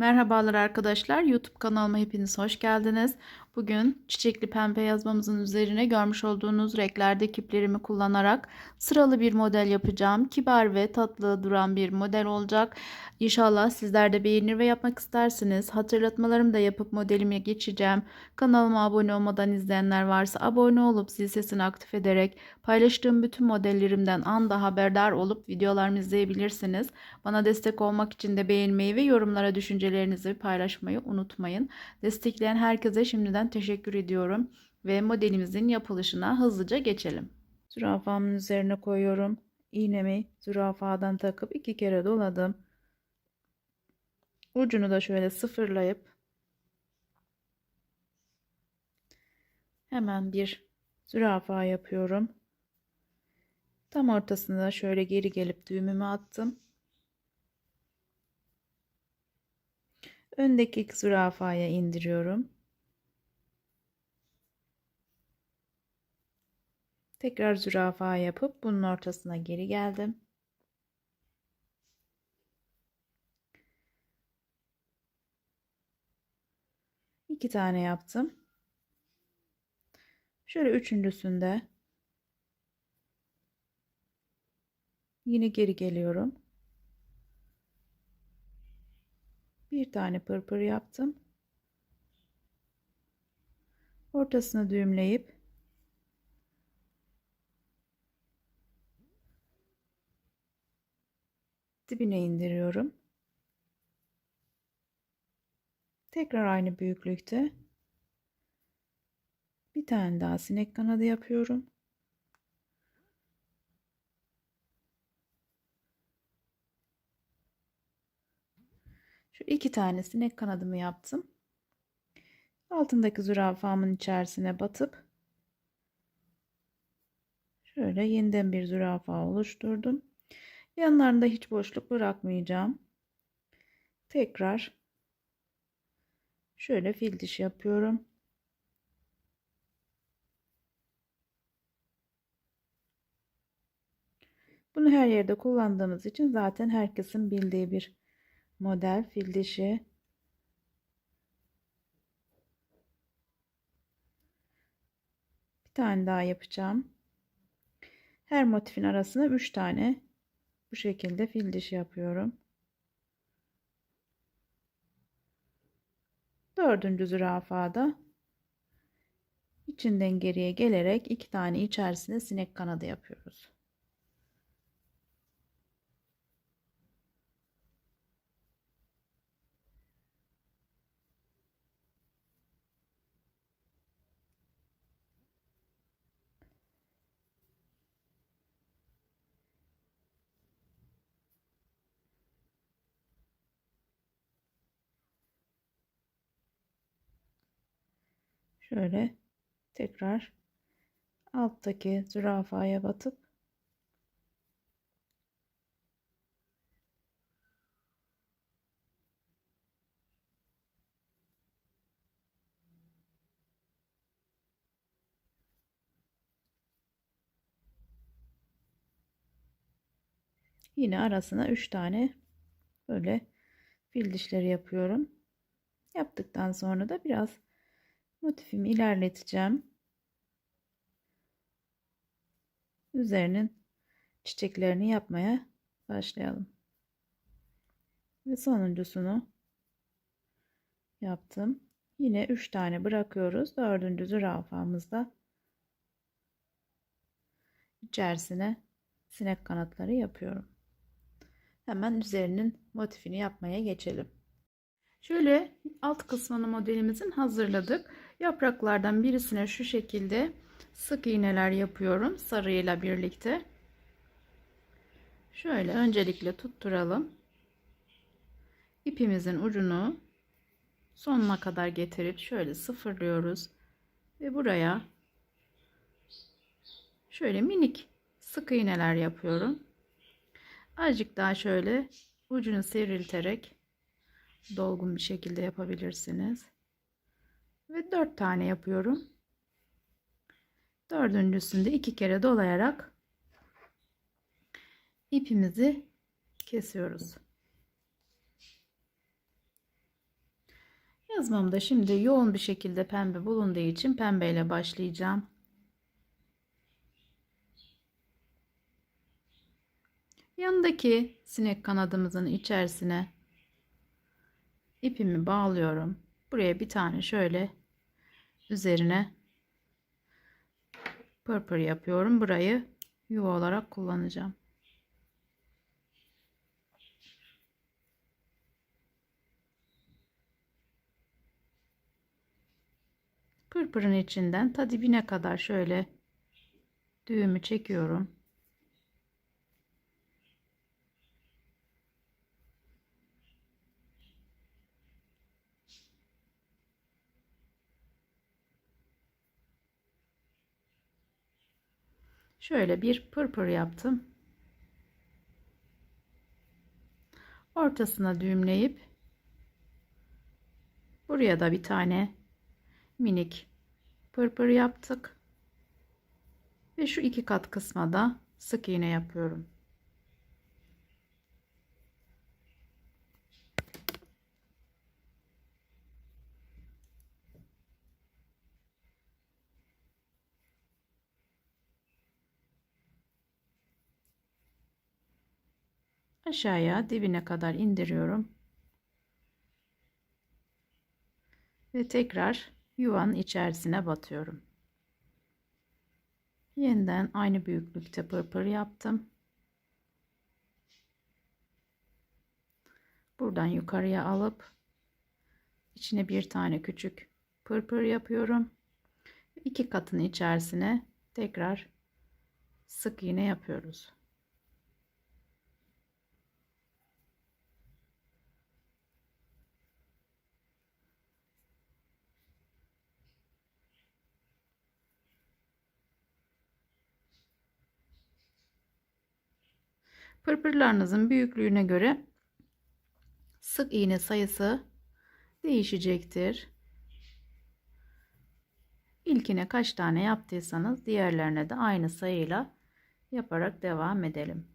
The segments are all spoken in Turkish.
Merhabalar arkadaşlar. YouTube kanalıma hepiniz hoş geldiniz. Bugün çiçekli pembe yazmamızın üzerine görmüş olduğunuz renklerde iplerimi kullanarak sıralı bir model yapacağım. Kibar ve tatlı duran bir model olacak. İnşallah sizler de beğenir ve yapmak istersiniz. Hatırlatmalarımı da yapıp modelime geçeceğim. Kanalıma abone olmadan izleyenler varsa abone olup zil sesini aktif ederek paylaştığım bütün modellerimden anda haberdar olup videolarımı izleyebilirsiniz. Bana destek olmak için de beğenmeyi ve yorumlara düşüncelerinizi paylaşmayı unutmayın. Destekleyen herkese şimdiden teşekkür ediyorum ve modelimizin yapılışına hızlıca geçelim. Zürafamın üzerine koyuyorum. İğnemi zürafadan takıp iki kere doladım. Ucunu da şöyle sıfırlayıp hemen bir zürafa yapıyorum. Tam ortasında şöyle geri gelip düğümümü attım. Öndeki zürafaya indiriyorum. Tekrar zürafa yapıp bunun ortasına geri geldim. İki tane yaptım. Şöyle üçüncüsünde yine geri geliyorum. Bir tane pırpır yaptım. Ortasını düğümleyip dibine indiriyorum. Tekrar aynı büyüklükte bir tane daha sinek kanadı yapıyorum. Şu iki tane sinek kanadımı yaptım. Altındaki zürafamın içerisine batıp şöyle yeniden bir zürafa oluşturdum. Yanlarında hiç boşluk bırakmayacağım. Tekrar şöyle fil dişi yapıyorum. Bunu her yerde kullandığımız için zaten herkesin bildiği bir model fil dişi. Bir tane daha yapacağım. Her motifin arasına 3 tane bu şekilde fil dişi yapıyorum. Dördüncü zürafada içinden geriye gelerek iki tane içerisine sinek kanadı yapıyoruz. Şöyle tekrar alttaki zürafaya batıp yine arasına 3 tane böyle fil dişleri yapıyorum. Yaptıktan sonra da biraz motifimi ilerleteceğim. Üzerinin çiçeklerini yapmaya başlayalım. Ve sonuncusunu yaptım. Yine 3 tane bırakıyoruz. Dördüncü zürafamızda içerisine sinek kanatları yapıyorum. Hemen üzerinin motifini yapmaya geçelim. Şöyle alt kısmını modelimizin hazırladık. Yapraklardan birisine şu şekilde sık iğneler yapıyorum sarıyla birlikte. Şöyle öncelikle tutturalım. İpimizin ucunu sonuna kadar getirip şöyle sıfırlıyoruz ve buraya şöyle minik sık iğneler yapıyorum. Azıcık daha şöyle ucunu sivrilterek dolgun bir şekilde yapabilirsiniz. Ve 4 tane yapıyorum. Dördüncüsünde iki kere dolayarak ipimizi kesiyoruz. Yazmamda şimdi yoğun bir şekilde pembe bulunduğu için pembeyle başlayacağım. Yanındaki sinek kanadımızın içerisine ipimi bağlıyorum. Buraya bir tane şöyle üzerine pırpır yapıyorum. Burayı yuva olarak kullanacağım. Pırpırın içinden ta dibine kadar şöyle düğümü çekiyorum. Şöyle bir pırpır yaptım. Ortasına düğümleyip buraya da bir tane minik pırpır yaptık. Ve şu iki kat kısma da sık iğne yapıyorum. Aşağıya dibine kadar indiriyorum. Ve tekrar yuvanın içerisine batıyorum. Yeniden aynı büyüklükte pırpır yaptım. Buradan yukarıya alıp içine bir tane küçük pırpır yapıyorum. İki katın içerisine tekrar sık iğne yapıyoruz. Pırpırlarınızın büyüklüğüne göre sık iğne sayısı değişecektir. İlkine kaç tane yaptıysanız diğerlerine de aynı sayıyla yaparak devam edelim.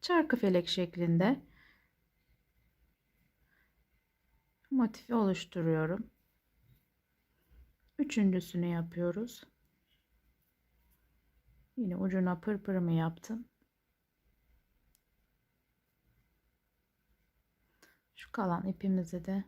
Çarkı felek şeklinde motifi oluşturuyorum. Üçüncüsünü yapıyoruz. Yine ucuna pırpırımı yaptım. Şu kalan ipimizi de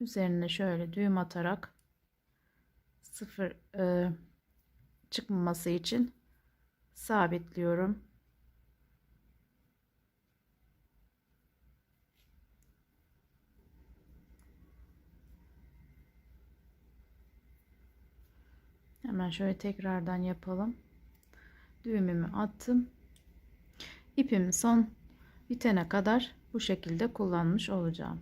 üzerine şöyle düğüm atarak sıfır e, çıkmaması için sabitliyorum. Hemen şöyle tekrardan yapalım. Düğümümü attım. İpimi son bitene kadar bu şekilde kullanmış olacağım.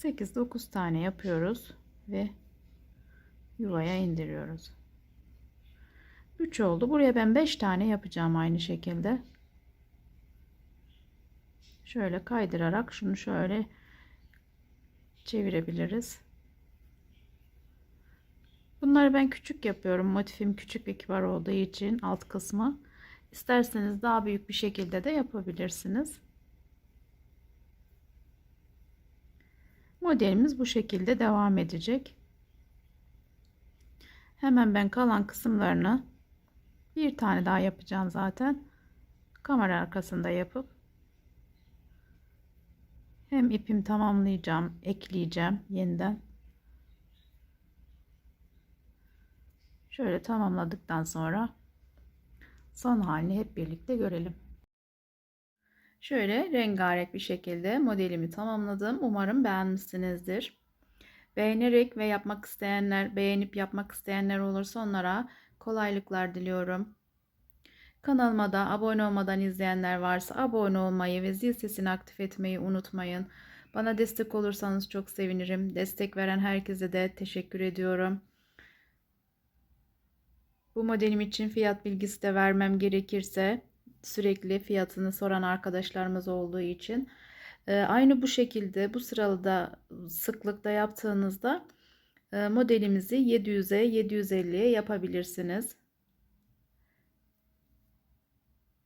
Sekiz dokuz tane yapıyoruz ve yuvaya indiriyoruz. 3 oldu. Buraya ben 5 tane yapacağım aynı şekilde. Şöyle kaydırarak şunu şöyle çevirebiliriz. Bunları ben küçük yapıyorum. Motifim küçük ve kibar olduğu için alt kısmı. İsterseniz daha büyük bir şekilde de yapabilirsiniz. Modelimiz bu şekilde devam edecek. Hemen ben kalan kısımlarını bir tane daha yapacağım zaten. Kamera arkasında yapıp hem ipim tamamlayacağım, ekleyeceğim yeniden. Şöyle tamamladıktan sonra son halini hep birlikte görelim. Şöyle rengarenk bir şekilde modelimi tamamladım. Umarım beğenmişsinizdir. Beğenerek ve yapmak isteyenler, beğenip yapmak isteyenler olursa onlara kolaylıklar diliyorum. Kanalıma da abone olmadan izleyenler varsa abone olmayı ve zil sesini aktif etmeyi unutmayın. Bana destek olursanız çok sevinirim. Destek veren herkese de teşekkür ediyorum. Bu modelim için fiyat bilgisi de vermem gerekirse sürekli fiyatını soran arkadaşlarımız olduğu için e, aynı bu şekilde bu sıralıda sıklıkta yaptığınızda e, modelimizi 700'e 750'ye yapabilirsiniz.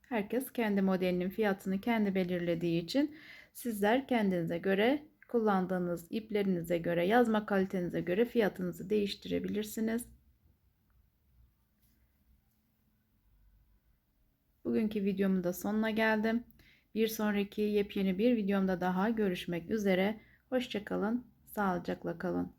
Herkes kendi modelinin fiyatını kendi belirlediği için sizler kendinize göre kullandığınız iplerinize göre yazma kalitenize göre fiyatınızı değiştirebilirsiniz. Bugünkü videomun da sonuna geldim. Bir sonraki yepyeni bir videomda daha görüşmek üzere. Hoşçakalın, sağlıcakla kalın.